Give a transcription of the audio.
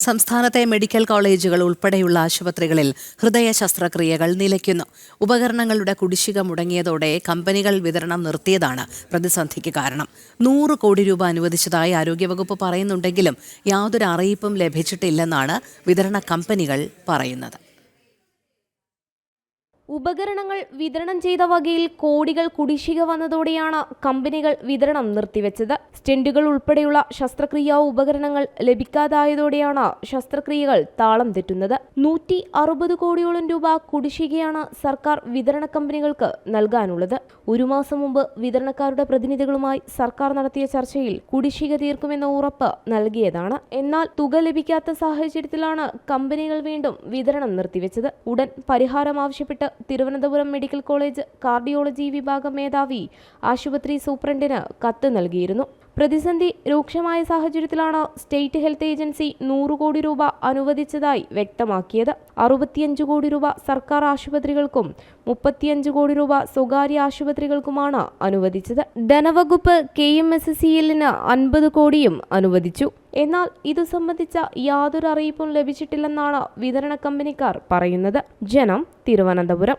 സംസ്ഥാനത്തെ മെഡിക്കൽ കോളേജുകൾ ഉൾപ്പെടെയുള്ള ആശുപത്രികളിൽ ഹൃദയ ശസ്ത്രക്രിയകൾ നിലയ്ക്കുന്നു. ഉപകരണങ്ങളുടെ കുടിശ്ശിക മുടങ്ങിയതോടെ കമ്പനികൾ വിതരണം നിർത്തിയതാണ് പ്രതിസന്ധിക്ക് കാരണം. നൂറ് കോടി രൂപ അനുവദിച്ചതായി ആരോഗ്യവകുപ്പ് പറയുന്നുണ്ടെങ്കിലും യാതൊരു അറിയിപ്പും ലഭിച്ചിട്ടില്ലെന്നാണ് വിതരണ കമ്പനികൾ പറയുന്നത്. ഉപകരണങ്ങൾ വിതരണം ചെയ്ത വകയിൽ കോടികൾ കുടിശ്ശിക വന്നതോടെയാണ് കമ്പനികൾ വിതരണം നിർത്തിവെച്ചത്. സ്റ്റെന്റുകൾ ഉൾപ്പെടെയുള്ള ശസ്ത്രക്രിയാ ഉപകരണങ്ങൾ ലഭിക്കാതായതോടെയാണ് ശസ്ത്രക്രിയകൾ താളം തെറ്റുന്നത്. നൂറ്റി അറുപത് കോടിയോളം രൂപ കുടിശ്ശികയാണ് സർക്കാർ വിതരണ കമ്പനികൾക്ക് നൽകാനുള്ളത്. ഒരു മാസം മുമ്പ് വിതരണക്കാരുടെ പ്രതിനിധികളുമായി സർക്കാർ നടത്തിയ ചർച്ചയിൽ കുടിശ്ശിക തീർക്കുമെന്ന ഉറപ്പ് നൽകിയതാണ്. എന്നാൽ തുക ലഭിക്കാത്ത സാഹചര്യത്തിലാണ് കമ്പനികൾ വീണ്ടും വിതരണം നിർത്തിവെച്ചത്. ഉടൻ പരിഹാരം ആവശ്യപ്പെട്ട് തിരുവനന്തപുരം മെഡിക്കൽ കോളേജ് കാർഡിയോളജി വിഭാഗം മേധാവി ആശുപത്രി സൂപ്രണ്ടിന് കത്ത് നൽകിയിരുന്നു പ്രതിസന്ധി രൂക്ഷമായ സാഹചര്യത്തിലാണ് സ്റ്റേറ്റ് ഹെൽത്ത് ഏജൻസി നൂറ് കോടി രൂപ അനുവദിച്ചതായി വ്യക്തമാക്കിയത്. അറുപത്തിയഞ്ച് കോടി രൂപ സർക്കാർ ആശുപത്രികൾക്കും മുപ്പത്തിയഞ്ച് കോടി രൂപ സ്വകാര്യ ആശുപത്രികൾക്കുമാണ് അനുവദിച്ചത്. ധനവകുപ്പ് കെ എം എസ് സി എല്ലിന് അൻപത് കോടിയും അനുവദിച്ചു. എന്നാൽ ഇതു സംബന്ധിച്ച യാതൊരു അറിയിപ്പും ലഭിച്ചിട്ടില്ലെന്നാണ് വിതരണ കമ്പനിക്കാർ പറയുന്നത്. ജനം തിരുവനന്തപുരം.